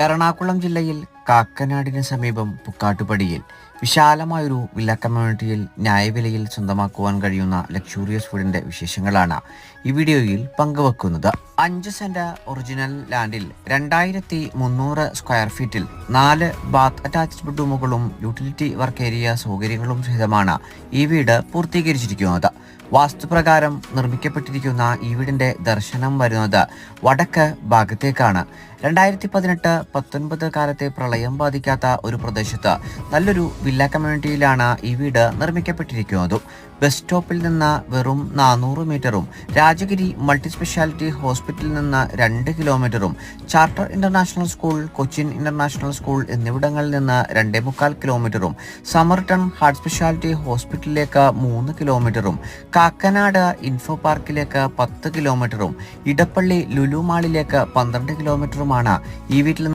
എറണാകുളം ജില്ലയിൽ കാക്കനാടിന് സമീപം പുക്കാട്ടുപടിയിൽ വിശാലമായൊരു വില്ല കമ്മ്യൂണിറ്റിയിൽ ന്യായവിലയിൽ സ്വന്തമാക്കുവാൻ കഴിയുന്ന ലക്ഷൂറിയസ് വീടിന്റെ വിശേഷങ്ങളാണ് ഈ വീഡിയോയിൽ പങ്കുവെക്കുന്നത്. അഞ്ച് സെന്റ് ഒറിജിനൽ ലാൻഡിൽ രണ്ടായിരത്തി മുന്നൂറ് സ്ക്വയർ ഫീറ്റിൽ നാല് ബാത്ത് അറ്റാച്ച്ഡ് ബെഡ്റൂമുകളും യൂട്ടിലിറ്റി വർക്ക് ഏരിയ സൗകര്യങ്ങളും സഹിതമാണ് ഈ വീട് പൂർത്തീകരിച്ചിരിക്കുന്നത്. വാസ്തുപ്രകാരം നിർമ്മിക്കപ്പെട്ടിരിക്കുന്ന ഈ വീടിന്റെ ദർശനം വരുന്നത് വടക്ക് ഭാഗത്തേക്കാണ്. രണ്ടായിരത്തി പതിനെട്ട് പത്തൊൻപത് കാലത്തെ പ്രളയം ബാധിക്കാത്ത ഒരു പ്രദേശത്ത് നല്ലൊരു വില്ല കമ്മ്യൂണിറ്റിയിലാണ് ഈ വീട് നിർമ്മിക്കപ്പെട്ടിരിക്കുന്നത്. ബസ് സ്റ്റോപ്പിൽ നിന്ന് വെറും നാനൂറ് മീറ്ററും രാജഗിരി മൾട്ടി സ്പെഷ്യാലിറ്റി ഹോസ്പിറ്റലിൽ നിന്ന് രണ്ട് കിലോമീറ്ററും charter international school Cochin international school എന്നിവിടങ്ങളിൽ നിന്ന് രണ്ടേ മുക്കാൽ കിലോമീറ്ററും സമർട്ടൺ ഹാർട്ട് സ്പെഷ്യാലിറ്റി ഹോസ്പിറ്റലിലേക്ക് മൂന്ന് കിലോമീറ്ററും കാക്കനാട് ഇൻഫോ പാർക്കിലേക്ക് പത്ത് കിലോമീറ്ററും ഇടപ്പള്ളി ലുലു മാളിലേക്ക് പന്ത്രണ്ട് കിലോമീറ്ററുമാണ് ഈ വീട്ടിൽ